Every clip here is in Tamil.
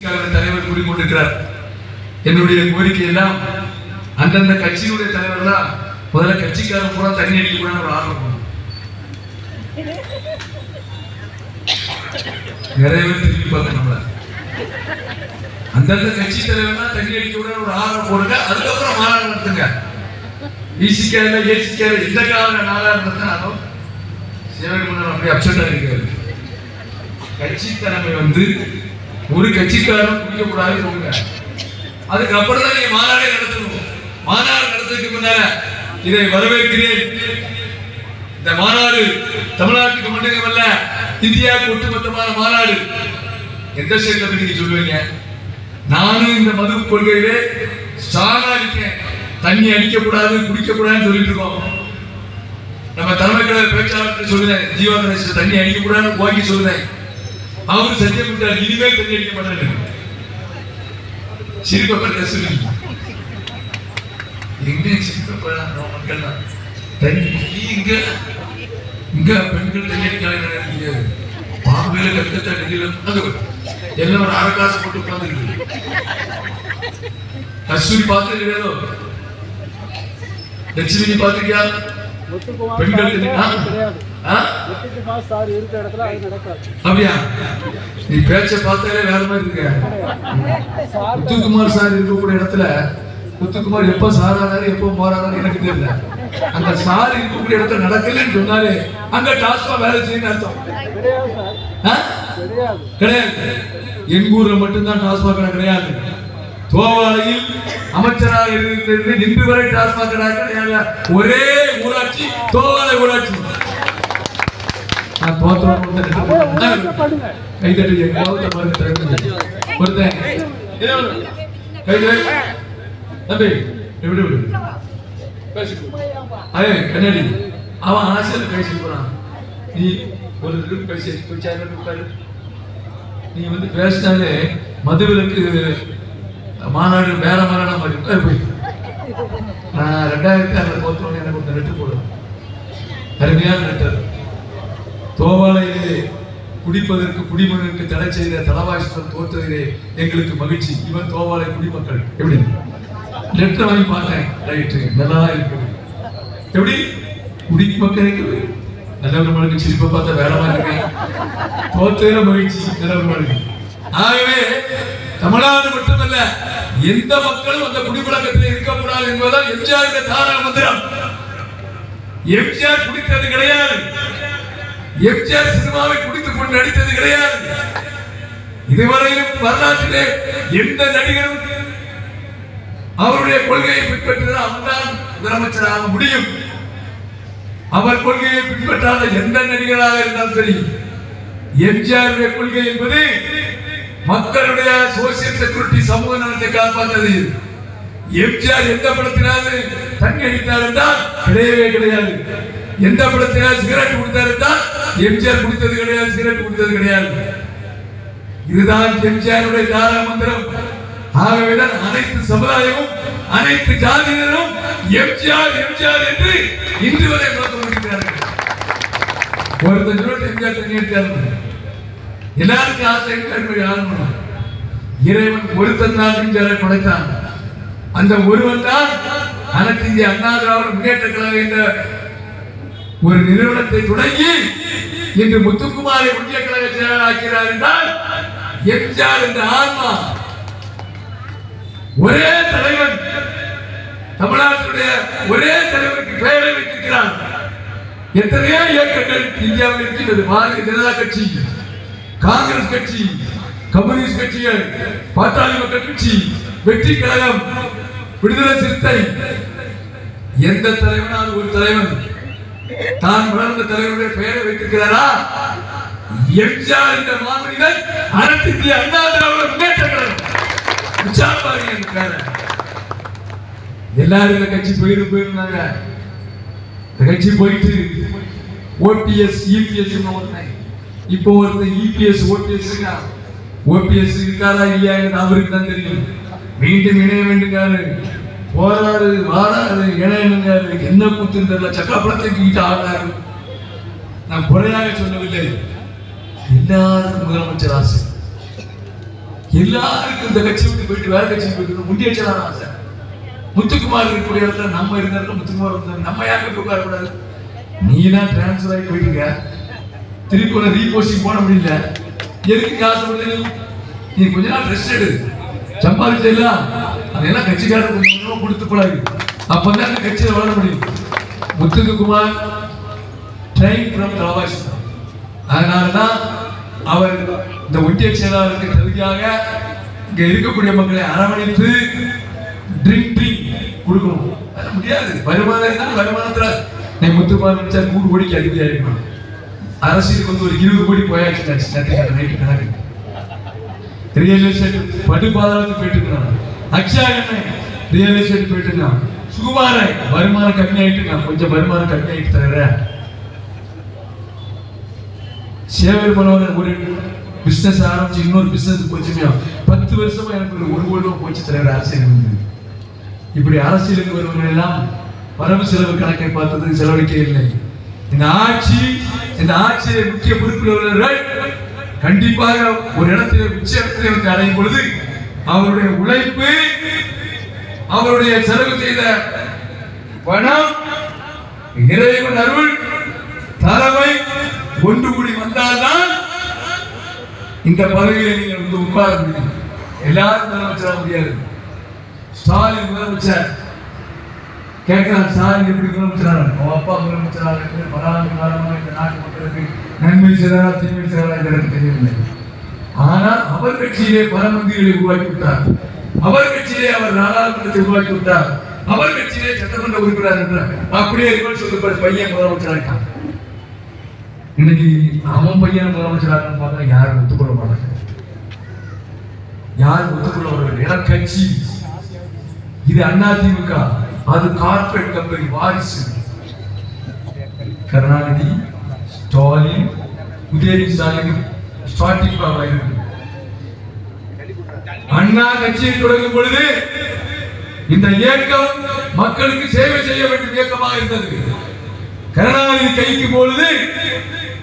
தலைவர் கூறிக்கொண்டிருக்கிறார். என்னுடைய கோரிக்கை எல்லாம் அந்தந்த கட்சியினுடைய தலைவர் தான் முதல்ல கட்சிக்காரன் பூரா தண்ணி அடிக்க கூட ஒரு ஆர்வம் பண்ணும். நிறைய பேர் திரும்பி பார்க்க நம்மள. அந்தந்த கட்சி தலைவர் தான் தண்ணி அடிக்க கூட ஒரு ஆர்வம் போடுங்க அதுக்கப்புறம் மாநாடு நடத்துங்க. ஈசிக்காரில் ஏசிக்காரில் எந்த கால நாளாக நடத்தினாலும் மன்னர் ரொம்ப அப்செட்டாக இருக்காரு கட்சி தலைமை வந்து ஒரு கட்சிக்காரன் குடிக்கக்கூடாது சொல்லுங்க. அதுக்கப்புறம் தான் நீங்க மாநாடே நடத்தணும். மாநாடு நடத்துறதுக்கு முன்னால இதை வரவேற்கிறேன். இந்த மாநாடு தமிழ்நாட்டுக்கு மட்டுமல்ல இந்தியாவுக்கு ஒட்டுமொத்தமான மாநாடு. எந்த ஸ்டேட்ல நீங்க சொல்லுவீங்க? நானும் இந்த மது கொள்கையிலே ஸ்ட்ராங்கா இருக்கேன். தண்ணி அடிக்க கூடாது குடிக்க கூடாதுன்னு சொல்லிட்டு இருக்கோம். நம்ம தலைமை கழக பேச்சாளர் சொல்லுறேன் ஜீவா கணேசன் தண்ணி அடிக்க கூடாதுன்னு போக்கி சொல்லுறேன். அவர் சத்தியம் விட்டார் இனிமேல் தண்ணி அடிக்க மாட்டாங்க சிரிப்பப்பட்ட சொல்லி எங்க சிரிப்பப்பட மக்கள் தண்ணி இங்க இங்க பெண்கள் தண்ணி அடிக்கலாம் பாம்பேல கல்கத்தா டெல்லியில எல்லாம் ஒரு போட்டு லட்சுமி பெண்கள் இருக்கிற இடத்துல அப்படியா? நீ பேச்ச பார்த்தாலே வேற மாதிரி இருக்க. முத்துக்குமார் சார் இருக்கக்கூடிய இடத்துல முத்துக்குமார் எப்ப சாராதாரு எப்போ போறாரு எனக்கு தெரியல. அந்த சார் இருக்கக்கூடிய இடத்துல நடக்கலன்னு சொன்னாலே அங்க டாஸ்மா வேலை செய்யணும் அர்த்தம். கிடையாது. எங்க ஊர்ல மட்டும்தான் டாஸ்மாக் கடை கிடையாது. தோவாளையில் அமைச்சராக இருந்து இன்று வரை டாஸ்மாக் கடை கிடையாது ஒரே ஊராட்சி தோவாளை ஊராட்சி. நான் தோத்தவன் பண்ணுங்க கை தட்டி எங்காவது பாருங்க திறந்து ஒருத்தன். தம்பி எப்படி விடு அதே கண்ணாடி. அவன் ஆசையில் பேசிட்டு போறான். நீ ஒரு நிமிடம் பேசி கொஞ்சம் உட்காரு நீ வந்து பேசினாலே மதுவிலக்கு மாநாடு வேற மாநாடு மாதிரி போய். நான் ரெண்டாயிரத்தி ஆறுல போத்தோன்னு எனக்கு ஒரு லெட்டர் போடுவேன் அருமையான லெட்டர் தோவாலையிலே குடிப்பதற்கு குடிமகனுக்கு தடை செய்த தலவாசித்தல் தோற்றதிலே எங்களுக்கு மகிழ்ச்சி. இவன் தோவாலை குடிமக்கள். எப்படி? லெட்டர் வாங்கி பார்த்தேன் ரைட்டு நல்லா இருக்குது. எப்படி? குடிமக்களுக்கு நல்லவர்களுக்கு சிரிப்பை பார்த்தா வேற மாதிரி தோற்றதில மகிழ்ச்சி. நல்லவர்களுக்கு ஆகவே தமிழ்நாடு மட்டுமல்ல எந்த மக்களும் அந்த குடிப்பழக்கத்தில் இருக்கக்கூடாது என்பதால் எம்ஜிஆர் தாரக மந்திரம். எம்ஜிஆர் குடித்தது கிடையாது. எம்ஜிஆர் சினிமாவை குடித்துக் கொண்டு நடித்தது கிடையாது. இதுவரையிலும் வரலாற்றிலே எந்த நடிகரும் அவருடைய கொள்கையை பின்பற்றினால் அவன்தான் முதலமைச்சராக முடியும். அவர் கொள்கையை பின்பற்றாத எந்த நடிகராக இருந்தாலும் சரி எம்ஜிஆருடைய கொள்கை என்பது மக்களுடைய சோசியல் செக்யூரிட்டி சமூக நலத்தை காப்பாற்றது. எம்ஜிஆர் எந்த படத்தினாலும் தண்ணி அடித்தார் என்றால் கிடையவே கிடையாது. எந்த படத்தினால் சிகரெட் கொடுத்தார் என்றால் எம்ஜிஆர் குடித்தது கிடையாது சிகரெட் குடித்தது கிடையாது. இதுதான் எம்ஜிஆருடைய தாரா மந்திரம். ஆகவேதான் அனைத்து சமுதாயமும் அனைத்து ஜாதியினரும் எம்ஜிஆர் எம்ஜிஆர் என்று இன்று வரை முழக்கம் கொண்டிருக்கிறார்கள் ஒருத்தர் சொல்லிட்டு எம்ஜிஆர் தண்ணி எல்லாருக்கும் ஆசை இருக்கிற யாரும் இறைவன் ஒருத்தன் தான் எம்ஜிஆரை படைத்தான். அந்த ஒருவன் தான் அனைத்து இந்திய அண்ணா திராவிட முன்னேற்ற கழகம் என்ற ஒரு நிறுவனத்தை தொடங்கி இன்று முத்துக்குமாரை ஒன்றிய கழக செயலாளராக்கிறார் என்றால் எம்ஜிஆர் என்ற ஆன்மா ஒரே தலைவன் தமிழ்நாட்டுடைய ஒரே தலைவருக்கு பெயரை வைத்திருக்கிறார். எத்தனையோ இயக்கங்கள் இந்தியாவில் இருக்கின்றது. பாரதிய ஜனதா கட்சி காங்கிரஸ் கட்சி கம்யூனிஸ்ட் கட்சிகள் பாட்டாளி மக்கள் கட்சி வெற்றி கழகம் விடுதலை சிறுத்தை. எந்த தலைவனாவது ஒரு தலைவன். தான் வளர்ந்த தலைவருடைய பெயரை வைத்திருக்கிறாரா? எம்ஜிஆர் என்ற மாமனிதன் அனைத்து அண்ணா திராவிட முன்னேற்ற கழகம் எல்லாரும் இந்த கட்சி போயிரு போயிருந்தாங்க இந்த கட்சி போயிட்டு ஓபிஎஸ் இபிஎஸ் ஒருத்தன். இப்போ ஒருத்தன் இபிஎஸ் ஓபிஎஸ் இருக்கா? ஓபிஎஸ் இருக்காரா இல்லையா அவருக்கு தான் தெரியும். மீண்டும் இணைய வேண்டுங்காரு போறாரு வாராரு இணையினாரு என்ன கூத்துன்னு தெரியல. சக்கரப்படத்தை தூக்கிட்டு ஆடுறாரு. நான் குறையாக சொல்லவில்லை. எல்லாருக்கும் முதலமைச்சர் ஆசை. எல்லாருக்கும் இந்த கட்சி விட்டு போயிட்டு வேற கட்சி போயிட்டு முண்டியடிச்சலாம் ஆசை. முத்துக்குமார் இருக்கக்கூடிய இடத்துல நம்ம இருந்த இடத்துல முத்துக்குமார் இருந்தாரு. நம்ம யாருக்கு போய் உட்காரக்கூடாது. நீ தான் டிரான்ஸ்ஃபர் ஆகி போயிட்டுங்க. திருப்பி ஒரு ரீபோஸ்டிங் போட முடியல. எதுக்கு காசு நீ கொஞ்ச நாள் ரெஸ்ட் எடு. சம்பாதிச்செல்லாம் அதெல்லாம் கட்சிக்காரர் கொடுத்து போடாது அப்பதான் அந்த கட்சியில வளர முடியும். முத்துக்குமார் ட்ரைன் ஃப்ரம் திராவாசி அதனால தான் அவர் இந்த ஒன்றிய செயலாளருக்கு தகுதியாக இங்க இருக்கக்கூடிய மக்களை அரவணைத்து ட்ரிங்க் ட்ரிங்க் கொடுக்கணும். அது முடியாது. வருமானம் இருந்தால் வருமானத்துல. நீ முத்துக்குமார் நினைச்சா நூறு கோடிக்கு அதிபதியா அரசியலுக்கு வந்து ஒரு இருபது கோடி போயாச்சு நைட்டு கணக்கு ரியல் எஸ்டேட் பட்டு பாதாளத்துக்கு போயிட்டு இருந்தான் அக்ஷயா எண்ணெய் ரியல் எஸ்டேட் போயிட்டு சுகுமாரன் வருமானம் கம்மியாயிட்டு நான் கொஞ்சம் வருமானம் கம்மியாயிட்டு தர சேவை மனோகரன் ஒரு பிஸ்னஸ் ஆரம்பிச்சு இன்னொரு பிசினஸ் போச்சுமையா பத்து வருஷமா எனக்கு ஒரு கோடி போச்சு தலைவர் அரசியல் வந்து. இப்படி அரசியலுக்கு வருவர்கள் எல்லாம் வரவு செலவு கணக்கை பார்த்தது செலவழிக்க இல்லை. இந்த ஆட்சி இந்த ஆட்சியை முக்கிய பொறுப்பில் உள்ளவர்கள் கண்டிப்பாக ஒரு இடத்திலே உச்சத்தை வந்து அடையும் பொழுது அவருடைய உழைப்பு அவருடைய செலவு செய்த பணம் இறைவன் அருள் தலைமை ஒன்று கூடி வந்தால்தான் இந்த பதவியில் நீங்கள் வந்து உட்கார முடியும். எல்லாரும் முதலமைச்சராக முடியாது. ஸ்டாலின் முதலமைச்சர் கேட்கிறான் ஸ்டாலின் எப்படி முதலமைச்சராக அவன் அப்பா முதலமைச்சராக இருந்து பராமரி காலமாக இந்த நாட்டு மக்களுக்கு நன்மை செய்தாரா தீமை செய்தாரா எனக்கு தெரியவில்லை. ஆனால் அவர் கட்சியிலே பரமந்திரிகளை உருவாக்கி விட்டார். அவர் கட்சியிலே அவர் நாடாளுமன்றத்தை உருவாக்கி விட்டார். அவர் கட்சியிலே சட்டமன்ற உறுப்பினர் என்றார் அப்படியே இருக்கணும் சொல்லப்பட்ட பையன் முதலமைச்சராக இன்னைக்கு அவன் பையன் முதலமைச்சராக பார்த்தா யாரும் ஒத்துக்கொள்ள மாட்டாங்க. யாரும் ஒத்துக்கொள்ள வரவில்லை ஏன்னா கட்சி இது அதிமுக அது கார்பரேட் கம்பெனி வாரிசு. கருணாநிதி ஸ்டாலின் உதயநிதி ஸ்டாலின் ஸ்டார்டிங் ப்ராப்ளம் இருக்கு அண்ணா கட்சியை தொடங்கும் பொழுது இந்த இயக்கம் மக்களுக்கு சேவை செய்ய வேண்டும் இயக்கமாக இருந்தது. கருணாநிதி கைக்கு பொழுது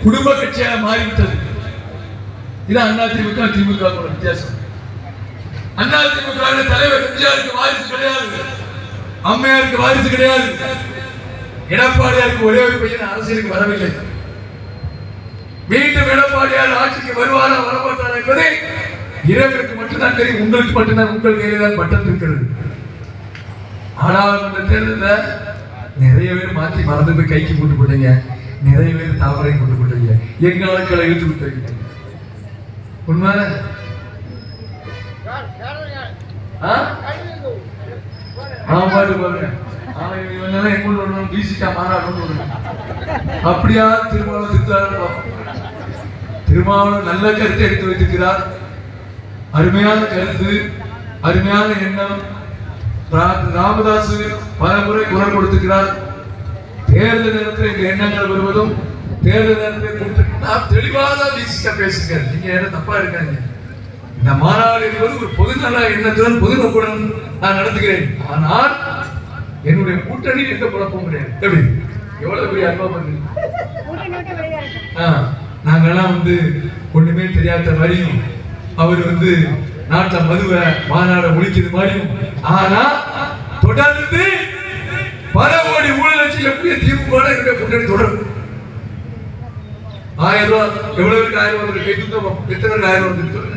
குடும்ப கட்சியாக மாறிவிட்டது. இது அண்ணா திமுக திமுக வித்தியாசம். அண்ணா திமுக தலைவர் எம்ஜிஆருக்கு வாரிசு கிடையாது. அம்மையாருக்கு வாரிசு கிடையாது. எடப்பாடியாருக்கு ஒரே ஒரு பையன் அரசியலுக்கு வரவில்லை. மீண்டும் எடப்பாடியார் ஆட்சிக்கு வருவாரா வரமாட்டாரா என்பதை இறைவனுக்கு மட்டும்தான் தெரியும். உங்களுக்கு மட்டும்தான் உங்கள் கையில் தான் பட்டம் இருக்கிறது. நாடாளுமன்ற தேர்தலில் நிறைய பேர் மாற்றி மறந்து போய் கைக்கு போட்டு போட்டீங்க. நிறைய பேர் தாமரை போட்டு போட்டீங்க. எங்க ஆட்களை இழுத்து விட்டீங்க. உண்மை? பாட்டு பாருங்க அவன் இவனெல்லாம் எங்க ஊர்ல ஒண்ணு பிசிகா மாநாடு ஒண்ணு. அப்படியா திருமாவளவன் திருத்தாரு திருமாவளவன் நல்ல கருத்தை எடுத்து வைத்திருக்கிறார். அருமையான கருத்து அருமையான எண்ணம். ராமதாஸ் பலமுறை குரல் கொடுத்திருக்கிறார். தேர்தல் நேரத்தில் இந்த எண்ணங்கள் வருவதும் தேர்தல் நேரத்தில் தெளிவாக பிசிகா பேசுகிறேன் நீங்க யாரும் தப்பா இருக்காங்க இந்த மாநாடு என்பது ஒரு பொதுநல எண்ணத்துடன் பொது நோக்குடன் நான் நடத்துகிறேன். ஆனால் என்னுடைய கூட்டணி எந்த குழப்பமும் கிடையாது. எப்படி? எவ்வளவு பெரிய அன்பா நாங்கள்லாம் நாங்கெல்லாம் வந்து ஒண்ணுமே தெரியாத மாதிரியும் அவர் வந்து நாட்டை மதுவை மாநாட ஒழிக்கிறது மாதிரியும். ஆனா தொடர்ந்து பல கோடி ஊழல் செய்யக்கூடிய திமுக என்னுடைய கூட்டணி தொடரும்? ஆயிரம் ரூபாய் எவ்வளவு ஆயிரம் ரூபாய் எத்தனை ஆயிரம் ரூபாய்